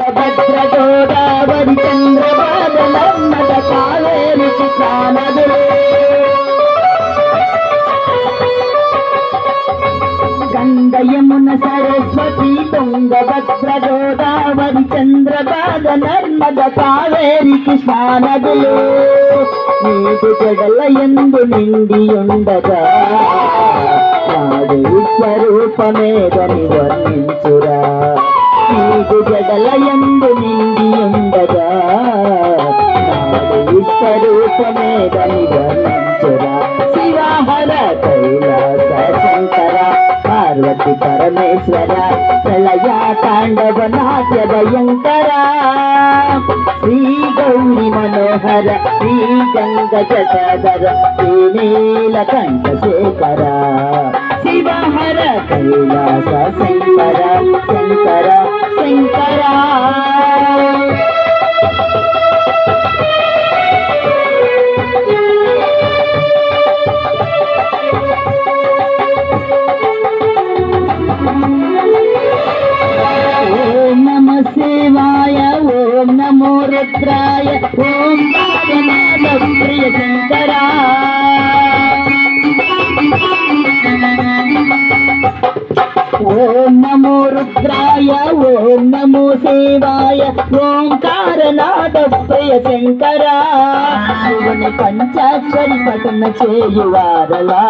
తుంగభద్ర గోదావరి చంద్రబాబ నర్మద కావేరి కృష్ణానదులు గంగయమున సరస్వతి తుంగభద్ర గోదావరి చంద్రబాగ నర్మద కావేరి కృష్ణానదులు నీటి జడల ఎందు నిండి ఉండగా నాడు విశ్వరూపమేదని వర్ణించురా నీకు జడల ఎందు నిండి ఉండగా నాడు విశ్వరూపమేదని వర్ణించురా శివాహర కైలాస శంకర పార్వతి పరమేశ్వర ప్రళయా తాండవ నాట్య భయంకర. శ్రీ గౌరి మనోహర శ్రీ గంగ జటాధర శ్రీ నీలకంఠ శేఖర శివహర కైలాస శంకర శంకర. శంకరా. ఓం నమో రుద్రాయ ఓం నమో శివాయ ఓంకారనాథ ప్రియ శంకర. శివుని పంచాక్షరి పఠన చేయువారలా.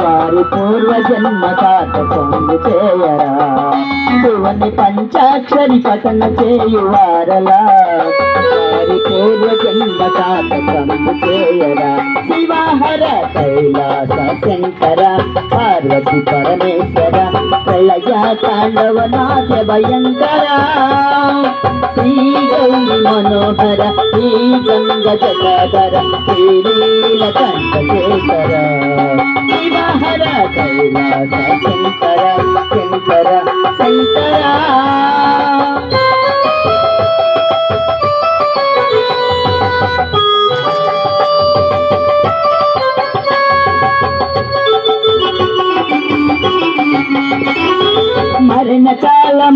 వారి పూర్వజన్మ సాధకము చేయరా. శివుని పంచాక్షరి పఠన చేయువారలా. వారి పూర్వజన్మ జన్మ శంకర పార్వతి పరమేశ్వర ప్రళయ తాండవనాథ భయంకర. శ్రీ గౌరి మనోహర శ్రీ గంగ జగర శ్రీ కంఠేశ్వర శివహర కైలాస శంకర శంకర శంకర.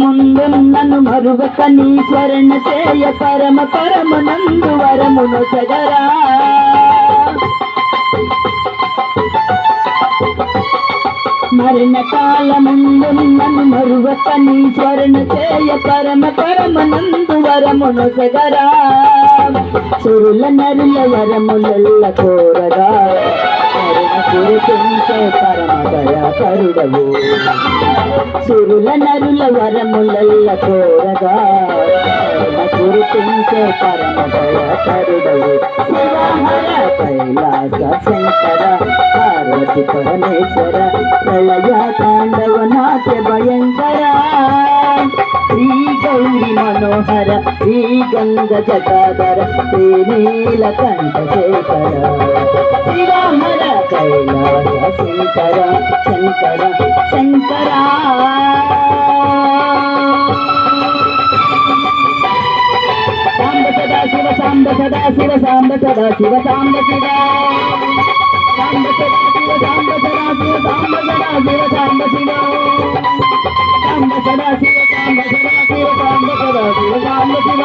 ముందున్నను మరువక నీ స్మరణ చేయ పరమ పరమ నందు వరమును సగరా మరణ కాల ముందున్నను మరువక నీ స్మరణ చేయ పరమ పరమ నందు వరమును సగరా సురుల నరుల వరములల్ల కోరగా. పరమ దయా కరుడవు సురుల నరుల వరములల్ల కోరగా. కరుణ కురిపించే పరమ దయా కరుడవు శివహర కైలాస శంకర పార్వతి పరమేశ్వర ప్రళయ తాండవ నాట్య భయంకర. గౌరి మనోహర శ్రీ గంగ జటాధర శ్రీ నీలకంఠ శేఖర. శ్రీరామర కైలాస శంకర శంకర శంకర. సాంబ సదా శివ సాంబ సదా శివ సాంబ సదా శివ సాంబ శివ సాంబ సదా శివ సాంబ సదా శివ సాంబ సదా శివ సాంబ శివ. సాంబ సదా శివ